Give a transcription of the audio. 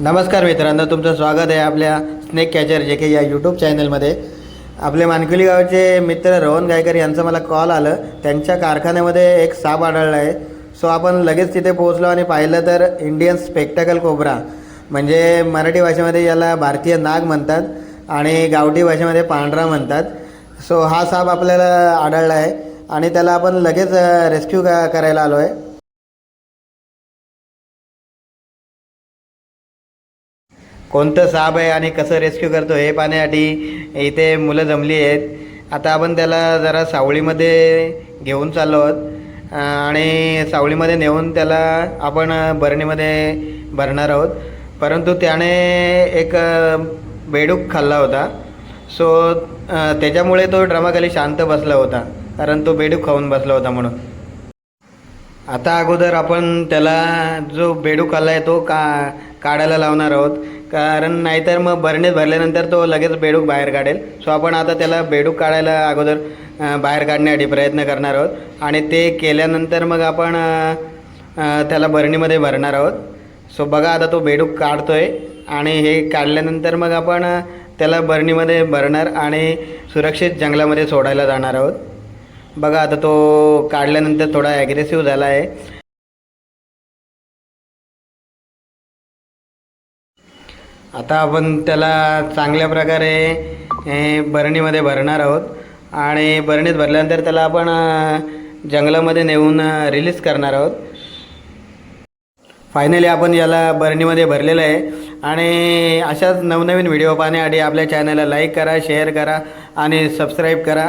नमस्कार मित्रांनो तुमचं स्वागत आहे आपल्या स्नेक कॅचर जे के या यूट्यूब चॅनलमध्ये आपले मानकुली गावचे मित्र रोहन गायकर यांचं मला कॉल आलं. त्यांच्या कारखान्यामध्ये एक साप आढळला आहे. सो आपण लगेच तिथे पोहोचलो आणि पाहिलं तर इंडियन स्पेक्टकल कोबरा म्हणजे मराठी भाषेमध्ये याला भारतीय नाग म्हणतात आणि गावठी भाषेमध्ये पांढरा म्हणतात. सो हा साप आपल्याला आढळला आहे आणि त्याला आपण लगेच रेस्क्यू करायला आलो आहे कोणतं साप आहे आणि कसं रेस्क्यू करतो हे पाहण्यासाठी इथे मुलं जमली आहेत. आता आपण त्याला जरा सावळीमध्ये घेऊन चाललो आहोत. आणि सावळीमध्ये नेऊन त्याला आपण बरणीमध्ये भरणार आहोत. परंतु त्याने एक बेडूक खाल्ला होता. सो त्याच्यामुळे तो ड्रमाखाली शांत बसला होता. कारण तो बेडूक खाऊन बसला होता म्हणून. आता अगोदर आपण त्याला जो बेडूक आला आहे तो का काढायला लावणार आहोत. कारण नाहीतर मग भरणीत भरल्यानंतर तो लगेच बेडूक बाहेर काढेल. सो आपण आता त्याला बेडूक काढायला अगोदर बाहेर काढण्यासाठी प्रयत्न करणार आहोत. आणि ते केल्यानंतर मग आपण त्याला भरणीमध्ये भरणार आहोत. सो बघा आता तो बेडूक काढतो आहे आणि हे काढल्यानंतर मग आपण त्याला बरणीमध्ये भरणार आणि सुरक्षित जंगलामध्ये सोडायला जाणार आहोत. बघा आता तो काढल्यानंतर थोडा ॲग्रेसिव्ह झाला आहे आता आपण त्याला चांगल्या प्रकारे बरणीमध्ये भरणार आहोत. आणि बरणीत भरल्यानंतर त्याला आपण जंगलामध्ये नेऊन रिलीज करणार आहोत. फायनली आपण याला बरणीमध्ये भरलेलं आहे. आणि अशाच नवनवीन व्हिडिओ पाहण्यासाठी आपल्या चॅनलला लाईक करा शेअर करा आणि सबस्क्राईब करा.